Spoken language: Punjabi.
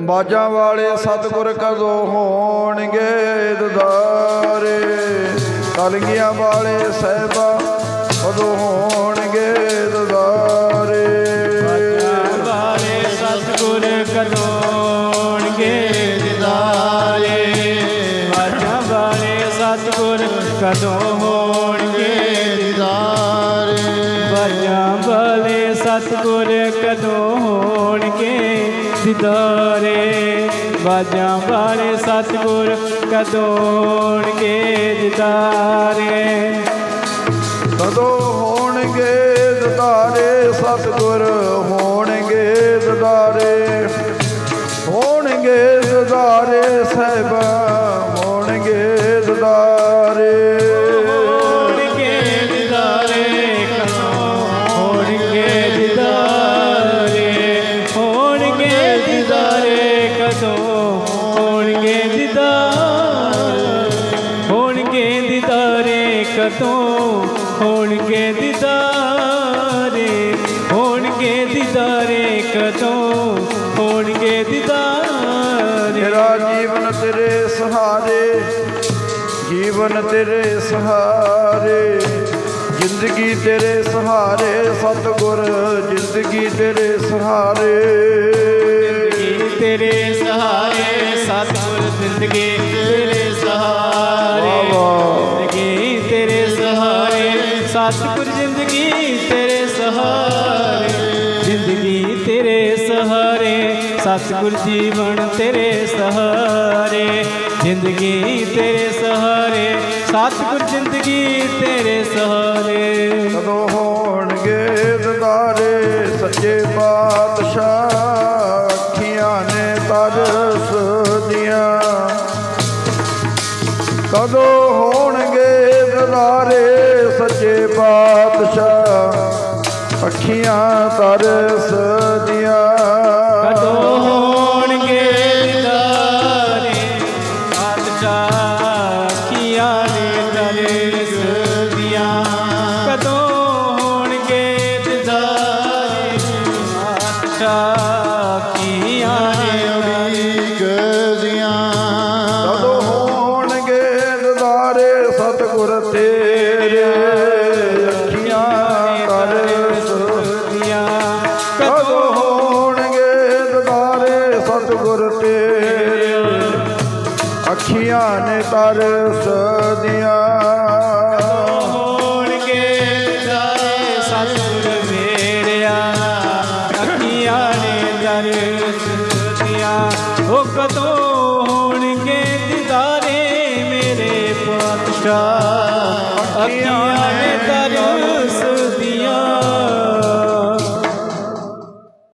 ਬਾਜਾਂ ਵਾਲੇ ਸਤਿਗੁਰ ਕਦੋਂ ਹੋਣਗੇ ਦਦਾਰੇ ਕਲਗੀਆਂ ਵਾਲੇ ਸਹਿਬਾ ਕਦੋਂ ਹੋਣਗੇ ਦਦਾਰੇ ਵਾਲੇ ਸਤਿਗੁਰ ਕਦੋਣਗੇ ਦਿਦਾਰੇ ਵਾਜਾਂ ਵਾਲੇ ਸਤਿਗੁਰ ਕਦੋਂ ਹੋਣਗੇ ਦਿਦਾਰੇ ਵਾਜਾਂ ਵਾਲੇ ਸਤਿਗੁਰ ਕਦੋਂ ਹੋਣਗੇ ਦਿਦਾਰੇ ਬਾਜਾਂ ਬਾਰੇ ਸਤਿਗੁਰ ਕਦੋਂ ਹੋਣਗੇ ਕਦੋਂ ਹੋਣਗੇ ਦਦਾਰੇ, ਸਤਿਗੁਰ ਹੋਣਗੇ ਦਦਾਰੇ। ਹੋਣਗੇ ਦਦਾਰੇ, ਸਹਿਬਾ ਦਿਦਾਰੇ ਕਦੋਂ ਹੋਣਗੇ ਦਿਦਾਰੇ ਹੋਣਗੇ ਦਿਦਾਰੇ ਕਦੋਂ ਹੋਣਗੇ ਦਿਦਾਰੇ ਹੋਣਗੇ ਦਿਦਾਰੇ ਕਦੋਂ ਹੋਣਗੇ ਦਿਦਾਰੇ। ਮੇਰਾ ਜੀਵਨ ਤੇਰੇ ਸਹਾਰੇ, ਜੀਵਨ ਤੇਰੇ ਸਹਾਰੇ, ਜ਼ਿੰਦਗੀ ਤੇਰੇ ਸਹਾਰੇ, ਸਤਿਗੁਰ, ਜ਼ਿੰਦਗੀ ਤੇਰੇ ਸਹਾਰੇ। ਤੇਰੇ ਸਹਾਰੇ ਸਤਿਗੁਰ ਜ਼ਿੰਦਗੀ ਤੇਰੇ ਸਹਾਰੇ। ਜ਼ਿੰਦਗੀ ਤੇਰੇ ਸਹਾਰੇ ਸਤਿਗੁਰ ਜ਼ਿੰਦਗੀ ਤੇਰੇ ਸਹਾਰੇ। ਜ਼ਿੰਦਗੀ ਤੇਰੇ ਸਹਾਰੇ ਸਤਿਗੁਰ ਜੀਵਨ ਤੇਰੇ ਸਹਾਰੇ। ਜ਼ਿੰਦਗੀ ਤੇਰੇ ਸਹਾਰੇ ਸਤਿਗੁਰ ਜ਼ਿੰਦਗੀ ਤੇਰੇ ਸਹਾਰੇ। ਕਦੋਂ ਹੋਣਗੇ ਦਦਾਰੇ ਸੱਚੇ ਪਾਤਸ਼ਾਹ? ਅੱਖੀਆਂ ਨੇ ਕਦੋਂ ਹੋਣਗੇ ਦਦਾਰੇ ਸੱਚੇ ਪਾਤਸ਼ਾਹ? ਅੱਖੀਆਂ ਤਰਸ ਦੀਆਂ ਕਦੋਂ ਹੋਣਗੇ ਦਿਦਾਰੇ ਬਾਦਸ਼ਾਹ ਕੀਆਂ ਨੇ ਦਰਸ ਦੀਆਂ ਕਦੋਂ ਹੋਣਗੇ ਦਿਦਾਰੇ ਬਾਦਸ਼ਾਹ ਤਰਸ ਦੀਆਂ ਹੋਣਗੇ ਸਤਿਗੁਰ ਅੱਖੀਆਂ ਨੇ ਤਰਸ ਮੇਰਿਆ? ਅੱਖੀਆਂ ਨੇ ਦਰਸ ਦੀਆਂ ਉਹ ਕਦੋਂ ਹੋਣਗੇ ਦਿਦਾਰੇ ਮੇਰੇ ਪਾਤਸ਼ਾਹ? ਅੱਖੀਆਂ ਨੇ